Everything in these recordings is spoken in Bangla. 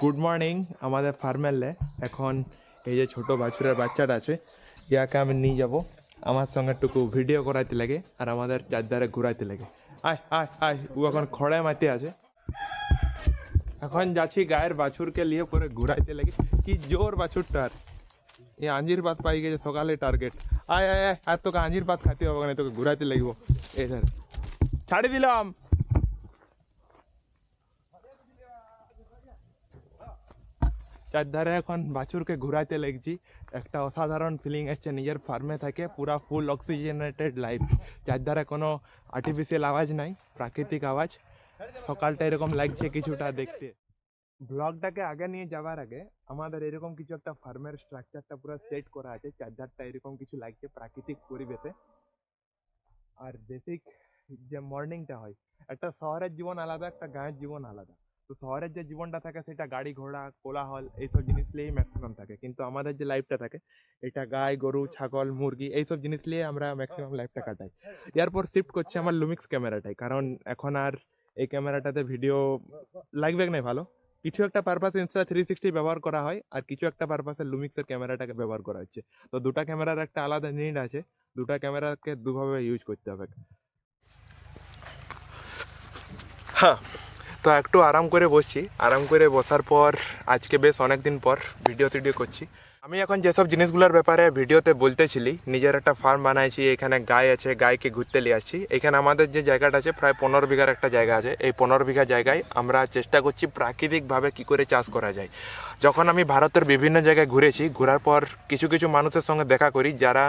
গুড মর্নিং আমাদের ফার্মেলে এখন এই যে ছোট বাছুরের বাচ্চাটা আছে, ইয়াকে আমি নিয়ে যাব। আমার সঙ্গে টুকু ভিডিও করাইতে লাগে আর আমাদের চারধারে ঘুরাইতে লাগে। আয় আয় আয়, ও এখন খড়ে মাটি আছে। এখন যাচ্ছি গায়ের বাছুরকে নিয়ে পরে ঘুরাইতে লাগে। কি জোর বাছুরটার। এই আঞ্জির পাত পাই গেছে সকালে টার্গেট আয় আয় আয়, আর তোকে আঞ্জির পাত খাতে হবে না তোকে ঘুরাইতে লাগবো। এই ছাড়ি দিলাম। চারধারে এখন বাছুরকে ঘুরাইতে লাগছি। একটা অসাধারণ ফিলিং এসছে নিজের ফার্মে থাকে, পুরা ফুল অক্সিজেনেটেড লাইফ চারধারে কোনো আর্টিফিশিয়াল আওয়াজ নাই, প্রাকৃতিক আওয়াজ। সকালটা এরকম লাগছে কিছুটা দেখতে। ব্লগটাকে আগে নিয়ে যাওয়ার আগে, আমাদের এরকম কিছু একটা ফার্মের স্ট্রাকচারটা পুরো সেট করা আছে। চারধারটা এরকম কিছু লাগছে প্রাকৃতিক পরিবেশে। আর বেসিক যে মর্নিংটা হয়, একটা শহরের জীবন আলাদা, একটা গাঁয়ের জীবন আলাদা। তো শহরের যে জীবনটা থাকে, সেটা গাড়ি ঘোড়া, কোলাহল, এইসব জিনিস নিয়েই ম্যাক্সিমাম থাকে। কিন্তু আমাদের যে লাইফটা থাকে, এটা গাই, গরু, ছাগল, মুরগি, এইসব জিনিস নিয়ে আমরা ম্যাক্সিমাম লাইফটা কাটাই। এরপর শিফট করছি আমার লুমিক্স ক্যামেরাটাই কারণ এখন আর এই ক্যামেরাটাতে ভিডিও লাগবে না ভালো? কিছু একটা পারপাসে ইনস্টা থ্রি সিক্সটি ব্যবহার করা হয়, আর কিছু একটা পারপাসে লুমিক্সের ক্যামেরাটাকে ব্যবহার করা হচ্ছে। তো দুটা ক্যামেরার একটা আলাদা নিড আছে, দুটা ক্যামেরাকে দুভাবে ইউজ করতে হবে। হ্যাঁ। তো একটু আরাম করে বসছি। আরাম করে বসার পর, আজকে বেশ অনেক দিন পর ভিডিও টিডিও করছি। আমি এখন যেসব জিনিসগুলোর ব্যাপারে ভিডিওতে বলতেছিলি, নিজের একটা ফার্ম বানাইছি, এখানে গাই আছে, গাইকে ঘুরতে নিয়ে আসছি। এখানে আমাদের যে জায়গাটা আছে, প্রায় পনেরো বিঘার একটা জায়গা আছে। এই পনেরো বিঘা জায়গায় আমরা চেষ্টা করছি প্রাকৃতিকভাবে কি করে চাষ করা যায়। যখন আমি ভারতের বিভিন্ন জায়গায় ঘুরেছি, ঘোরার পর কিছু কিছু মানুষের সঙ্গে দেখা করি, যারা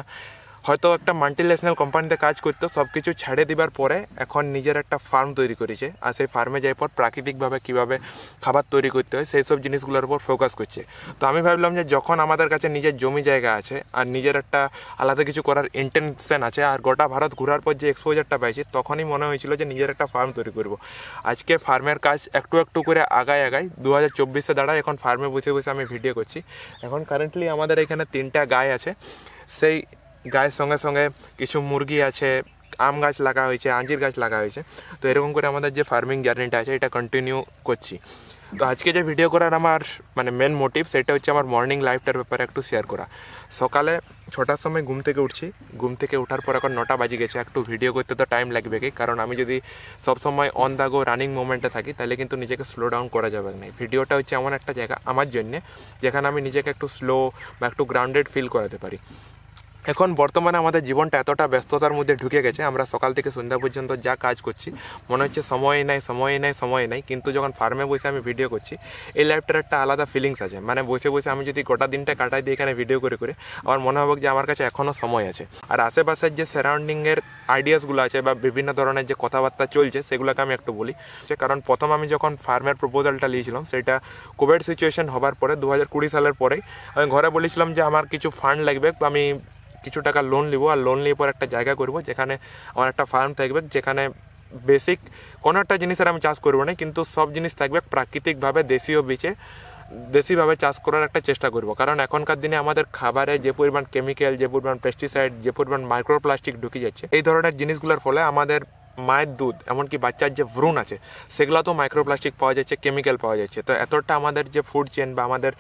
হয়তো একটা মাল্টিন্যাশনাল কোম্পানিতে কাজ করতো সব কিছু ছেড়ে দিবার পরে এখন নিজের একটা ফার্ম তৈরি করেছে। আর সেই ফার্মে যাই পর প্রাকৃতিকভাবে কীভাবে খাবার তৈরি করতে হয়, সেই সব জিনিসগুলোর উপর ফোকাস করছে। তো আমি ভাবলাম যে যখন আমাদের কাছে নিজের জমি জায়গা আছে আর নিজের একটা আলাদা কিছু করার ইন্টেনশন আছে আর গোটা ভারত ঘোরার পর যে এক্সপোজারটা পাইছি, তখনই মনে হয়েছিল যে নিজের একটা ফার্ম তৈরি করব। আজকে ফার্মের কাজ একটু একটু করে আগায় আগায় দু হাজার চব্বিশে দাঁড়ায় এখন ফার্মে বসে বসে আমি ভিডিও করছি। এখন কারেন্টলি আমাদের এখানে তিনটা গায়ে আছে। সেই গায়ের সঙ্গে সঙ্গে কিছু মুরগি আছে, আম গাছ লাগা হয়েছে, আঞ্জির গাছ লাগা হয়েছে। তো এরকম করে আমাদের যে ফার্মিং জার্নিটা আছে, এটা কন্টিনিউ করছি। তো আজকে যে ভিডিও করার আমার মানে মেন মোটিভ সেটা হচ্ছে আমার মর্নিং লাইফটার ব্যাপারে একটু শেয়ার করা। সকালে ছটার সময় ঘুম থেকে উঠছি। ঘুম থেকে ওঠার পর এখন নটা বাজে গেছে। একটু ভিডিও করতে তো টাইম লাগবে কি? কারণ আমি যদি সব সময় অন দা গো রানিং মোমেন্টে থাকি, তাহলে কিন্তু নিজেকে স্লো ডাউন করা যাবে না। ভিডিওটা হচ্ছে এমন একটা জায়গা আমার জন্যে, যেখানে আমি নিজেকে একটু স্লো বা একটু গ্রাউন্ডেড ফিল করাতে পারি। এখন বর্তমানে আমাদের জীবনটা এতটা ব্যস্ততার মধ্যে ঢুকে গেছে, আমরা সকাল থেকে সন্ধ্যা পর্যন্ত যা কাজ করছি, মনে হচ্ছে সময় নাই সময় নাই সময় নাই, কিন্তু যখন ফার্মে বসে আমি ভিডিও করছি, এই লাইফটার একটা আলাদা ফিলিংস আছে। মানে বসে বসে আমি যদি গোটা দিনটা কাটাই দিই এখানে ভিডিও করে করে, আমার মনে হবে যে আমার কাছে এখনও সময় আছে। আর আশেপাশের যে সারাউন্ডিংয়ের আইডিয়াসগুলো আছে বা বিভিন্ন ধরনের যে কথাবার্তা চলছে, সেগুলোকে আমি একটু বলি। কারণ প্রথম আমি যখন ফার্মের প্রপোজালটা নিয়েছিলাম সেটা কোভিড সিচুয়েশন হবার পরে দু হাজার কুড়ি সালের পরেই আমি ঘরে বলেছিলাম যে আমার কিছু ফান্ড লাগবে, আমি কিছু টাকা লোন নিব, আর লোন নিয়ে পর একটা জায়গা করব, যেখানে আমার একটা ফার্ম থাকবে, যেখানে বেসিক কোনো একটা জিনিসের আমি চাষ করব না, কিন্তু সব জিনিস থাকবে প্রাকৃতিকভাবে দেশীয় বীজে, দেশিভাবে চাষ করার একটা চেষ্টা করব। কারণ এখনকার দিনে আমাদের খাবারে যে পরিমাণ কেমিক্যাল যে পরিমাণ পেস্টিসাইড যে পরিমাণ মাইক্রোপ্লাস্টিক ঢুকে যাচ্ছে, এই ধরনের জিনিসগুলোর ফলে আমাদের মায়ের দুধ, এমনকি বাচ্চার যে ভ্রূণ আছে সেগুলোতেও মাইক্রোপ্লাস্টিক পাওয়া যাচ্ছে কেমিক্যাল পাওয়া যাচ্ছে। তো এতটা আমাদের যে ফুড চেন বা আমাদের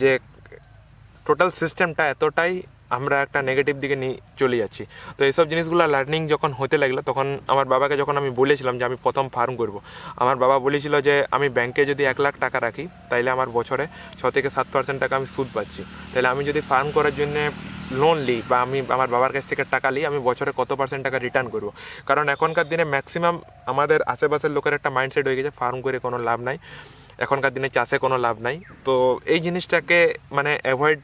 যে টোটাল সিস্টেমটা এতটাই আমরা একটা নেগেটিভ দিকে নিয়ে চলে যাচ্ছি। তো এইসব জিনিসগুলো লার্নিং যখন হতে লাগল, তখন আমার বাবাকে যখন আমি বলেছিলাম যে আমি প্রথম ফার্ম করব, আমার বাবা বলেছিল যে আমি ব্যাংকে যদি এক লাখ টাকা রাখি, তাইলে আমার বছরে ছ থেকে সাত পার্সেন্ট টাকা আমি সুদ পাচ্ছি। তাহলে আমি যদি ফার্ম করার জন্য লোন নিই বা আমি আমার বাবার কাছ থেকে টাকা নিই আমি বছরে কত পার্সেন্ট টাকা রিটার্ন করব? কারণ এখনকার দিনে ম্যাক্সিমাম আমাদের আশেপাশের লোকের একটা মাইন্ডসেট হয়ে গেছে ফার্ম করে কোনো লাভ নাই। এখনকার দিনে চাষে কোনো লাভ নাই। তো এই জিনিসটাকে মানে অ্যাভয়েড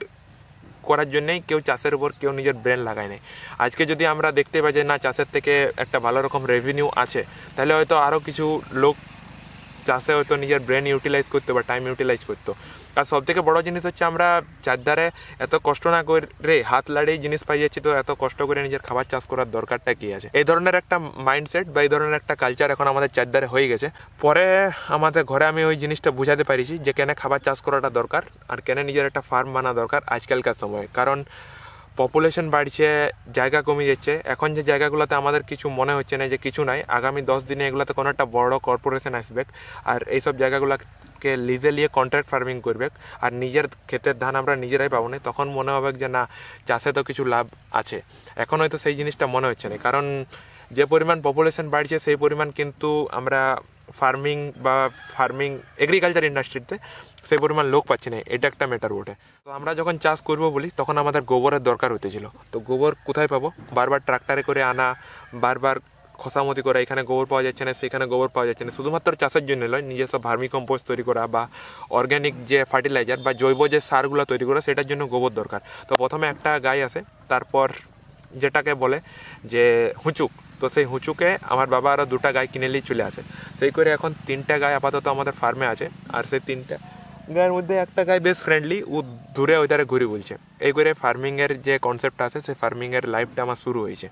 করার জন্যেই কেউ চাষের উপর কেউ নিজের ব্রেন লাগায় নেই। আজকে যদি আমরা দেখতে পাই যে, না, চাষের থেকে একটা ভালো রকম রেভিনিউ আছে, তাহলে হয়তো আরও কিছু লোক চাষে হয়তো নিজের ব্রেন ইউটিলাইজ করতো বা টাইম ইউটিলাইজ করতো। আর সব থেকে বড় জিনিস হচ্ছে আমরা চারধারে এত কষ্ট না করে হাত লাড়িয়ে জিনিস পাই যাচ্ছি, তো এত কষ্ট করে নিজের খাবার চাষ করার দরকারটা কি আছে? এই ধরনের একটা মাইন্ডসেট বা এই ধরনের একটা কালচার এখন আমাদের চারধারে হয়ে গেছে। পরে আমাদের ঘরে আমি ওই জিনিসটা বুঝাতে পারিছি যে কেন খাবার চাষ করাটা দরকার আর কেন নিজের একটা ফার্ম বানা দরকার আজকালকার সময়ে। কারণ পপুলেশন বাড়ছে, জায়গা কমে যাচ্ছে। এখন যে জায়গাগুলোতে আমাদের কিছু মনে হচ্ছে না যে কিছু নাই, আগামী দশ দিনে এগুলোতে কোনো একটা বড় কর্পোরেশন আসবে আর এইসব জায়গাগুলোকে লিজে নিয়ে কন্ট্রাক্ট ফার্মিং করবে আর নিজের ক্ষেতের ধান আমরা নিজেরাই পাবো না। তখন মনে হবে যে না, চাষে তো কিছু লাভ আছে। এখন হয়তো সেই জিনিসটা মনে হচ্ছে না। কারণ যে পরিমাণ পপুলেশন বাড়ছে, সেই পরিমাণ কিন্তু আমরা ফার্মিং বা ফার্মিং এগ্রিকালচার ইন্ডাস্ট্রিতে সেই পরিমাণ লোক পাচ্ছি না, এটা একটা ম্যাটার বটে। তো আমরা যখন চাষ করব বলি, তখন আমাদের গোবরের দরকার হতেছিল তো গোবর কোথায় পাবো? বারবার ট্রাক্টরে করে আনা, বারবার খসামতি করা, এখানে গোবর পাওয়া যাচ্ছে না সেখানে গোবর পাওয়া যাচ্ছে না। শুধুমাত্র চাষের জন্য নয়, নিজস্ব ভার্মি কম্পোস্ট তৈরি করা বা অর্গ্যানিক যে ফার্টিলাইজার বা জৈব যে সারগুলো তৈরি করা, সেটার জন্য গোবর দরকার। তো প্রথমে একটা গাই আসে তারপর যেটাকে বলে যে হুঁচুক। তো সেই হুঁচুকে আমার বাবা আরও দুটা গাই কিনে চলে আসে। সেই করে এখন তিনটা গাই আপাতত আমাদের ফার্মে আছে, আর সেই তিনটা গায়ের মধ্যে একটা গাই বেশ ফ্রেন্ডলি ও দূরে ওই ধারে ঘুরে বলছে। এই করে ফার্মিংয়ের যে কনসেপ্ট আছে, সেই ফার্মিংয়ের লাইফটা আমার শুরু হয়েছে।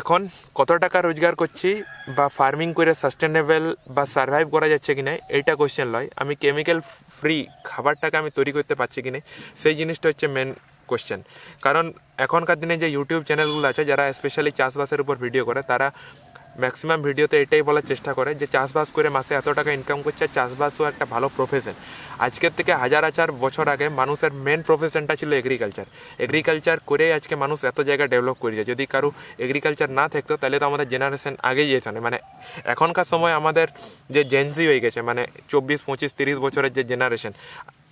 এখন কত টাকা রোজগার করছি বা ফার্মিং করে সাস্টেনেবল বা সার্ভাইভ করা যাচ্ছে কি না, এইটা কোশ্চেন লয়। আমি কেমিক্যাল ফ্রি খাবারটাকে আমি তৈরি করতে পারছি কি না, সেই জিনিসটা হচ্ছে মেন কোশ্চেন কারণ এখনকার দিনে যে ইউটিউব চ্যানেলগুলো আছে, যারা স্পেশালি চাষবাসের উপর ভিডিও করে, তারা ম্যাক্সিমাম ভিডিওতে এটাই বলার চেষ্টা করে যে চাষবাস করে মাসে এত টাকা ইনকাম করছে, চাষবাসও একটা ভালো প্রফেশন আজকের থেকে হাজার হাজার বছর আগে মানুষের মেন প্রফেশনটা ছিল এগ্রিকালচার এগ্রিকালচার করে আজকে মানুষ এত জায়গা ডেভেলপ করেছে। যদি কারও এগ্রিকালচার না থাকতো, তাহলে তো আমাদের জেনারেশন আগেই যেত না। মানে এখনকার সময় আমাদের যে জেন্সি হয়ে গেছে মানে চব্বিশ, পঁচিশ, তিরিশ বছরের যে জেনারেশন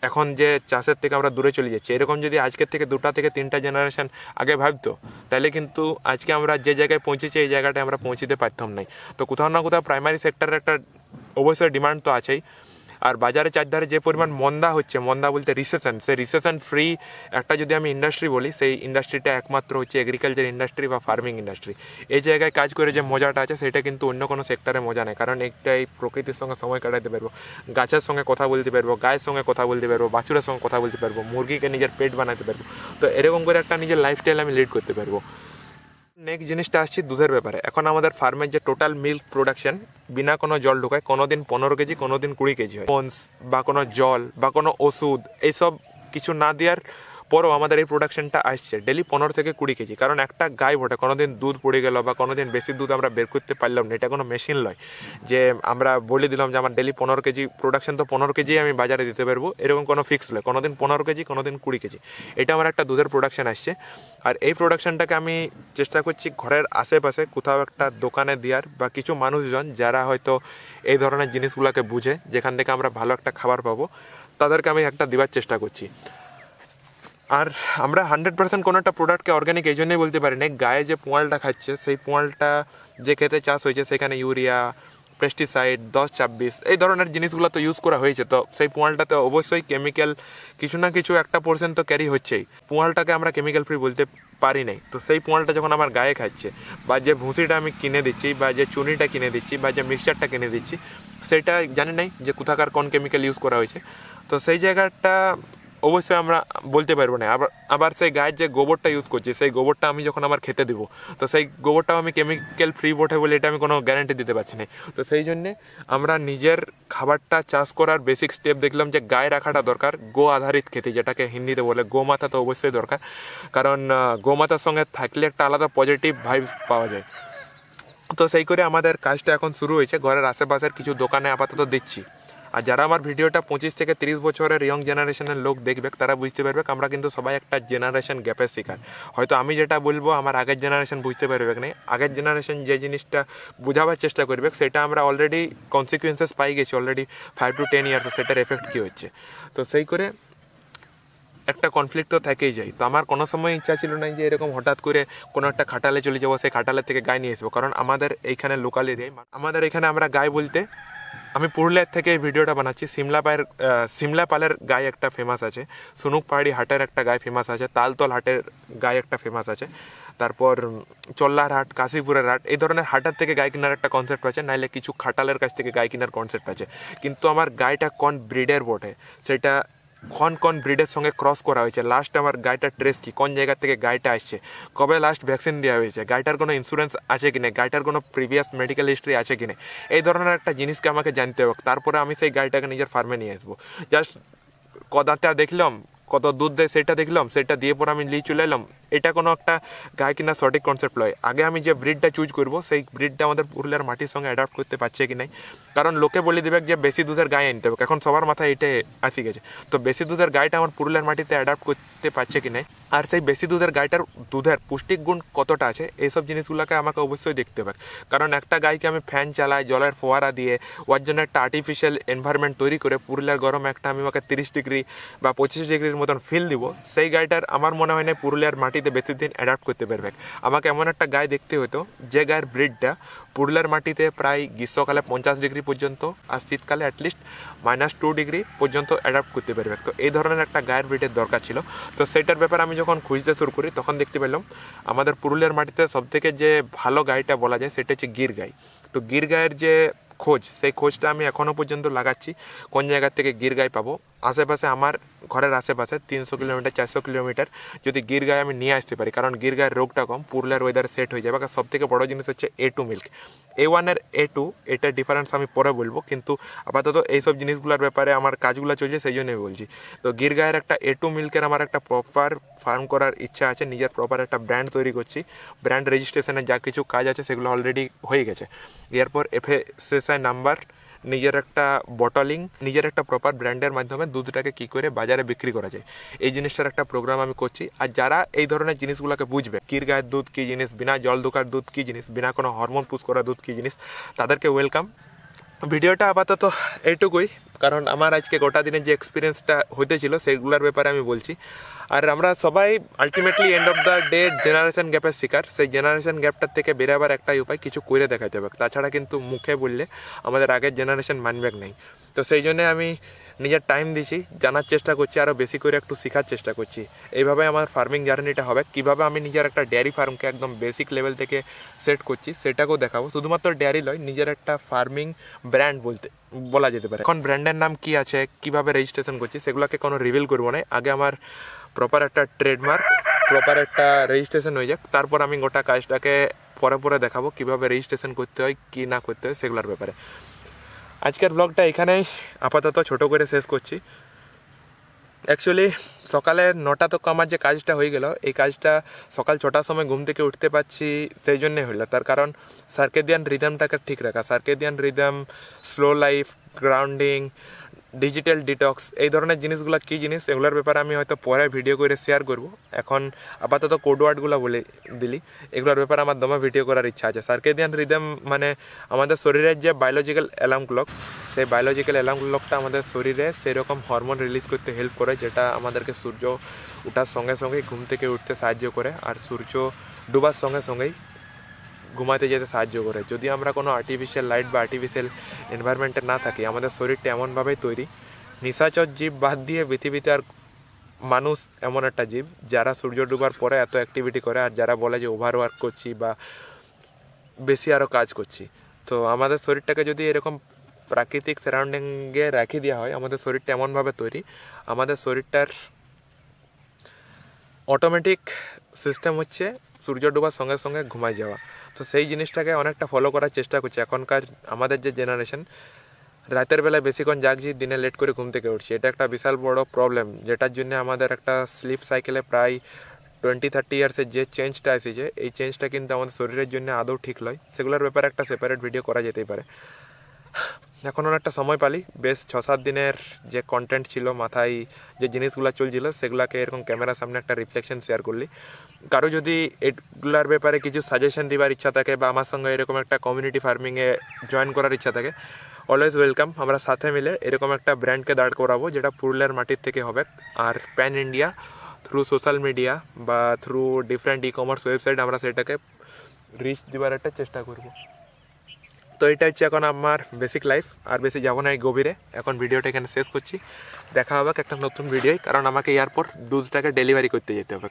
এখন যে চাষের থেকে আমরা দূরে চলে যাচ্ছি, এরকম যদি আজকের থেকে দুটা থেকে তিনটা জেনারেশন আগে ভাবতো, তাহলে কিন্তু আজকে আমরা যে জায়গায় পৌঁছেছি, এই জায়গাটায় আমরা পৌঁছিতে পারতাম নাই। তো কোথাও না কোথাও প্রাইমারি সেক্টরের একটা অবশ্যই ডিমান্ড তো আছেই। আর বাজারে চারধারে যে পরিমাণ মন্দা হচ্ছে, মন্দা বলতে রিসেশন সেই রিসেশন ফ্রি একটা যদি আমি ইন্ডাস্ট্রি বলি, সেই ইন্ডাস্ট্রিটা একমাত্র হচ্ছে এগ্রিকালচার ইন্ডাস্ট্রি বা ফার্মিং ইন্ডাস্ট্রি এই জায়গায় কাজ করে যে মজাটা আছে, সেটা কিন্তু অন্য কোনো সেক্টরে মজা নেই। কারণ একটাই প্রকৃতির সঙ্গে সময় কাটাতে পারব, গাছের সঙ্গে কথা বলতে পারব, গায়ের সঙ্গে কথা বলতে পারব, বাছুরের সঙ্গে কথা বলতে পারব, মুরগিকে নিজের পেট বানাতে পারব। তো এরকম করে একটা নিজের লাইফস্টাইল আমি লিড করতে পারব। নেক্সট জিনিসটা আসছি দুধের ব্যাপারে। এখন আমাদের ফার্মের যে টোটাল মিল্ক প্রোডাকশন বিনা কোনো জল ঢুকায় কোনো দিন পনেরো কেজি কোনো দিন কুড়ি কেজি হয়। পন্স বা কোনো জল বা কোনো ওষুধ, এইসব কিছু না দেওয়ার পরও আমাদের এই প্রোডাকশনটা আসছে। ডেলি পনেরো থেকে কুড়ি কেজি। কারণ একটা গাই বটে কোনো দিন দুধ পড়ে গেল বা কোনো দিন বেশি দুধ আমরা বের করতে পারলাম না, এটা কোনো মেশিন নয় যে আমরা বলে দিলাম যে আমার ডেলি পনেরো কেজি প্রোডাকশন তো পনেরো কেজি আমি বাজারে দিতে পারব, এরকম কোনো ফিক্স নয় কোনো দিন পনেরো কেজি কোনো দিন কুড়ি কেজি। এটা আমার একটা দুধের প্রোডাকশন আসছে। আর এই প্রোডাকশনটাকে আমি চেষ্টা করছি ঘরের আশেপাশে কোথাও একটা দোকানে দেওয়ার বা কিছু মানুষজন যারা হয়তো এই ধরনের জিনিসগুলোকে বুঝে, যেখান থেকে আমরা ভালো একটা খাবার পাবো, তাদেরকে আমি একটা দেওয়ার চেষ্টা করছি। আর আমরা হান্ড্রেড পার্সেন্ট কোনো একটা প্রোডাক্টকে অর্গ্যানিক এই জন্যই বলতে পারি না গায়ে যে পোয়ালটা খাচ্ছে, সেই পোয়ালটা যে খেতে চাষ হয়েছে, সেখানে ইউরিয়া পেস্টিসাইড দশ ছাব্বিশ, এই ধরনের জিনিসগুলো তো ইউজ করা হয়েছে। তো সেই পোয়ালটাতে অবশ্যই কেমিক্যাল কিছু না কিছু একটা পোর্শন তো ক্যারি হচ্ছেই। পোয়ালটাকে আমরা কেমিক্যাল ফ্রি বলতে পারি নাই। তো সেই পোয়ালটা যখন আমার গায়ে খাচ্ছে, বা যে ভুসিটা আমি কিনে দিচ্ছি, বা যে চুনিটা কিনে দিচ্ছি, বা যে মিক্সচারটা কিনে দিচ্ছি, সেটা জানি নাই যে কোথাকার কোন কেমিক্যাল ইউজ করা হয়েছে। তো সেই জায়গাটা অবশ্যই আমরা বলতে পারব না। আবার আবার সেই গায়ের যে গোবরটা ইউজ করছি, সেই গোবরটা আমি যখন আমার খেতে দেবো, তো সেই গোবরটাও আমি কেমিক্যাল ফ্রি বটে বলে এটা আমি কোনো গ্যারান্টি দিতে পারছি না। তো সেই জন্যে আমরা নিজের খাবারটা চাষ করার বেসিক স্টেপ দেখলাম যে গায়ে রাখাটা দরকার, গো আধারিত খেতে, যেটাকে হিন্দিতে বলে গোমাতা তো অবশ্যই দরকার। কারণ গোমাতার সঙ্গে থাকলে একটা আলাদা পজিটিভ ভাইব পাওয়া যায়। তো সেই করে আমাদের কাজটা এখন শুরু হয়েছে। ঘরের আশেপাশের কিছু দোকানে আপাতত দিচ্ছি। আর যারা আমার ভিডিওটা পঁচিশ থেকে তিরিশ বছরের ইয়ং জেনারেশনের লোক দেখবে, তারা বুঝতে পারবে আমরা কিন্তু সবাই একটা জেনারেশন গ্যাপের শিকার। হয়তো আমি যেটা বলব, আমার আগের জেনারেশন বুঝতে পারবে না আগের জেনারেশন যে জিনিসটা বোঝাবার চেষ্টা করবে, সেটা আমরা অলরেডি কনসিকুয়েন্সেস পাই গেছি অলরেডি ফাইভ টু টেন ইয়ার্সে সেটার এফেক্ট কী হচ্ছে। তো সেই করে একটা কনফ্লিক্ট তো থেকেই যায়। তো আমার কোনো সময় ইচ্ছা ছিল না যে এরকম হঠাৎ করে কোনো একটা খাটালে চলে যাব, সেই খাটালে থেকে গায়ে নিয়ে আসব। কারণ আমাদের এইখানে লোকাল এরিয়ায় আমাদের এখানে আমরা গায়ে বলতে আমি পুরুলিয়ার থেকে এই ভিডিওটা বানাচ্ছি। সিমলা পায়ের সিমলা পালের গায়ে একটা ফেমাস আছে। সুনুক পাহাড়ি হাটের একটা গায়ে ফেমাস আছে। তালতল হাটের গায়ে একটা ফেমাস আছে। তারপর চল্লার হাট, কাশীপুরের হাট, এই ধরনের হাটার থেকে গায়ে কেনার একটা কনসেপ্ট আছে। নাইলে কিছু খাটালের কাছ থেকে গায়ে কেনার কনসেপ্ট আছে। কিন্তু আমার গায়েটা কোন ব্রিডের বটে? সেটা কোন কোন ব্রিডের সঙ্গে ক্রস করা হয়েছে? লাস্ট আমার গাড়িটার ট্রেস কি? কোন জায়গা থেকে গাড়িটা আসছে? কবে লাস্ট ভ্যাকসিন দেওয়া হয়েছে? গাড়িটার কোনো ইন্স্যুরেন্স আছে কিনা? গাড়িটার কোনো প্রিভিয়াস মেডিকেল হিস্ট্রি আছে কিনা? এই ধরনের একটা জিনিসকে আমাকে জানতে হবে? তারপরে আমি সেই গাড়িটাকে নিজের ফার্মে নিয়ে আসব। জাস্ট কদাতে দেখলাম কত দুধ দেয় সেটা দেখলাম, সেটা দিয়ে পর আমি নিয়ে চলে এলাম। এটা কোনো একটা গায়ে কিনা সঠিক কনসেপ্ট নয় আগে আমি যে ব্রিডটা চুজ করব, সেই ব্রিডটা আমাদের পুরুলিয়ার মাটির সঙ্গে অ্যাডাপ্ট করতে পারছে কি নাই। কারণ লোকে বলে দেবে যে বেশি দুধের গায়ে আনতে হবে। এখন সবার মাথায় এটা আসি গেছে। তো বেশি দুধের গায়েটা আমার পুরুলিয়ার মাটিতে অ্যাডাপ্ট করতে পারছে কি নাই? আর সেই বেশি দুধের গাইটার দুধের পুষ্টিক গুণ কতটা আছে, এইসব জিনিসগুলোকে আমাকে অবশ্যই দেখতে হবে। কারণ একটা গাইকে আমি ফ্যান চালাই, জলের ফোয়ারা দিয়ে, ওর জন্য একটা আর্টিফিশিয়াল এনভায়রনমেন্ট তৈরি করে, পুরুলিয়ার গরম একটা আমি ওকে তিরিশ ডিগ্রি বা পঁচিশ ডিগ্রির মতন ফিল দিব, সেই গাইটার আমার মনে হয় না পুরুলিয়ার মাটিতে বেশি দিন অ্যাডাপ্ট করতে পারবে। আমাকে এমন একটা গায়ে দেখতে হতো, যে গায়ের ব্রিডটা পুরুলিয়ার মাটিতে প্রায় গ্রীষ্মকালে পঞ্চাশ ডিগ্রি পর্যন্ত আর শীতকালে at least minus two degree পর্যন্ত অ্যাডাপ্ট করতে পারবে। তো এই ধরনের একটা গায়ের ব্রিডের দরকার ছিল। তো সেটার ব্যাপারে আমি যখন খুঁজতে শুরু করি, তখন দেখতে পেলাম আমাদের পুরুলিয়ার মাটিতে সবথেকে যে ভালো গাইটা বলা যায়, সেটা হচ্ছে গির গাই। তো গির গায়ের যে খোঁজ, সেই খোঁজটা আমি এখনও পর্যন্ত লাগাচ্ছি। কোন জায়গা থেকে গির গাই পাবো? আশেপাশে আমার ঘরের আশেপাশে তিনশো কিলোমিটার চারশো কিলোমিটার যদি গির গায়ে আমি নিয়ে আসতে পারি কারণ গির গায়ের রোগটা কম পুরুলিয়ার ওয়েদার সেট হয়ে যাবে সব থেকে বড় জিনিস হচ্ছে এ টু মিল্ক এ ওয়ানের এ টু এটার ডিফারেন্স আমি পরে বলব কিন্তু আপাতত এইসব জিনিসগুলোর ব্যাপারে আমার কাজগুলো চলছে সেই জন্যই বলছি। তো গির গায়ের একটা এ টু মিল্কের আমার একটা প্রপার ফার্ম করার ইচ্ছা আছে নিজের প্রপার একটা ব্র্যান্ড তৈরি করছি। ব্র্যান্ড রেজিস্ট্রেশনের যা কিছু কাজ আছে সেগুলো অলরেডি হয়ে গেছে। এরপর এফএসএসআই নাম্বার নিজের একটা বটলিং নিজের একটা প্রপার ব্র্যান্ডের মাধ্যমে দুধটাকে কি করে বাজারে বিক্রি করা যায়। এই জিনিসটার একটা প্রোগ্রাম আমি করছি। আর যারা এই ধরনের জিনিসগুলোকে বুঝবে কির গায়ের দুধ কী জিনিস, বিনা জল দোকার দুধ কী জিনিস, বিনা কোনো হরমোন পুষ করা দুধ কী জিনিস, তাদেরকে ওয়েলকাম ভিডিওটা আপাতত এইটুকুই। কারণ আমার আজকে গোটা দিনের যে এক্সপিরিয়েন্সটা হইতেছিল সেগুলোর ব্যাপারে আমি বলছি। আর আমরা সবাই ultimately end of the day generation গ্যাপের শিকার। সেই জেনারেশন গ্যাপটার থেকে বেরোবার একটাই উপায়, কিছু করে দেখাতে হবে। তাছাড়া কিন্তু মুখে বললে আমাদের আগের জেনারেশন মানবেক নেই। তো সেই জন্যে আমি নিজের টাইম দিছি, জানার চেষ্টা করছি আরও বেশি করে একটু শেখার চেষ্টা করছি। এইভাবে আমার ফার্মিং জার্নিটা হবে। কীভাবে আমি নিজের একটা ডেয়ারি ফার্মকে একদম বেসিক লেভেল থেকে সেট করছি, সেটাকেও দেখাবো। শুধুমাত্র ডেয়ারি নয় নিজের একটা ফার্মিং ব্র্যান্ড বলতে, বলা যেতে পারে। এখন ব্র্যান্ডের নাম কি আছে? কীভাবে রেজিস্ট্রেশন করছি? সেগুলোকে কোনো রিভিল করব না। আগে আমার প্রপার একটা ট্রেডমার্ক প্রপার একটা রেজিস্ট্রেশন হয়ে যাক। তারপর আমি গোটা কাজটাকে পরে পরে দেখাবো, কীভাবে রেজিস্ট্রেশন করতে হয়, কি না করতে হয়, সেগুলোর ব্যাপারে। আজকের ব্লগটা এখানেই। আপাতত ছোট করে শেষ করছি। অ্যাকচুয়ালি সকালে নটা তো আমার যে কাজটা হয়ে গেল। এই কাজটা সকাল ছটার সময় ঘুম থেকে উঠতে পারছি, সেই জন্যে হইল তার কারণ সার্কেদিয়ান রিদমটাকে ঠিক রাখা। Circadian rhythm slow life grounding digital detox এই ধরনের জিনিসগুলো কী জিনিস? এগুলোর ব্যাপারে আমি হয়তো পরে ভিডিও করে শেয়ার করব। এখন আপাতত কোড ওয়ার্ডগুলো বলে দিলি। এগুলোর ব্যাপারে আমার দমে ভিডিও করার ইচ্ছা আছে। সার্কেদিয়ান রিদম মানে আমাদের শরীরের যে বায়োলজিক্যাল অ্যালার্ম ক্লক সেই বায়োলজিক্যাল অ্যালার্ম ক্লকটা আমাদের শরীরে সেরকম হরমোন রিলিজ করতে হেল্প করে, যেটা আমাদেরকে সূর্য ওঠার সঙ্গে সঙ্গেই ঘুম থেকে উঠতে সাহায্য করে। আর সূর্য ডুবার সঙ্গে সঙ্গেই ঘুমাতে যেতে সাহায্য করে। যদি আমরা কোনো আর্টিফিশিয়াল লাইট বা আর্টিফিশিয়াল এনভায়রনমেন্টে না থাকি, আমাদের শরীরটা এমনভাবেই তৈরি। নিশাচর জীব বাদ দিয়ে পৃথিবীতে আর মানুষ এমন একটা জীব, যারা সূর্য ডুবার পরে এত অ্যাক্টিভিটি করে আর যারা বলে যে ওভার ওয়ার্ক করছি বা বেশি আরও কাজ করছি। তো আমাদের শরীরটাকে যদি এরকম প্রাকৃতিক সারাউন্ডিংয়ে রাখি দেওয়া হয়, আমাদের শরীরটা এমনভাবে তৈরি, আমাদের শরীরটার অটোমেটিক সিস্টেম হচ্ছে সূর্য ডোবার সঙ্গে সঙ্গে ঘুমায় যাওয়া। তো সেই জিনিসটাকে অনেকটা ফলো করার চেষ্টা করছি। এখনকার আমাদের যে জেনারেশন রাতের বেলায় বেশিক্ষণ জাগছি, দিনে লেট করে ঘুম থেকে উঠছি। এটা একটা বিশাল বড় প্রবলেম যেটার জন্য আমাদের একটা স্লিপ সাইকেলে প্রায় টোয়েন্টি থার্টি ইয়ার্সের যে চেঞ্জটা এসেছে, এই চেঞ্জটা কিন্তু আমাদের শরীরের জন্য আদৌ ঠিক নয়। সেগুলোর ব্যাপারে একটা সেপারেট ভিডিও করা যেতেই পারে। এখন অনেকটা সময় পালি। বেশ ছ সাত দিনের যে কন্টেন্ট ছিল, মাথায় যে জিনিসগুলো চলছিল, সেগুলোকে এরকম ক্যামেরার সামনে একটা রিফ্লেকশন শেয়ার করলি। কারও যদি এগুলার ব্যাপারে কিছু সাজেশন দিবার ইচ্ছা থাকে বা আমার সঙ্গে এরকম একটা কমিউনিটি ফার্মিংয়ে জয়েন করার ইচ্ছা থাকে অলওয়েজ ওয়েলকাম আমরা সাথে মিলে এরকম একটা ব্র্যান্ডকে দাঁড় করাবো, যেটা পুরুলিয়ার মাটির থেকে হবে। আর pan India through social media বা through different e commerce website আমরা সেটাকে রিচ দেওয়ার একটা চেষ্টা করব। তো এটা হচ্ছে এখন আমার বেসিক লাইফ আর বেশি যাব না এই গভীরে। এখন ভিডিওটা এখানে শেষ করছি। দেখা হবে একটা নতুন ভিডিওয় কারণ আমাকে এয়ারপোর্ট দুধটাকে ডেলিভারি করতে যেতে হবে।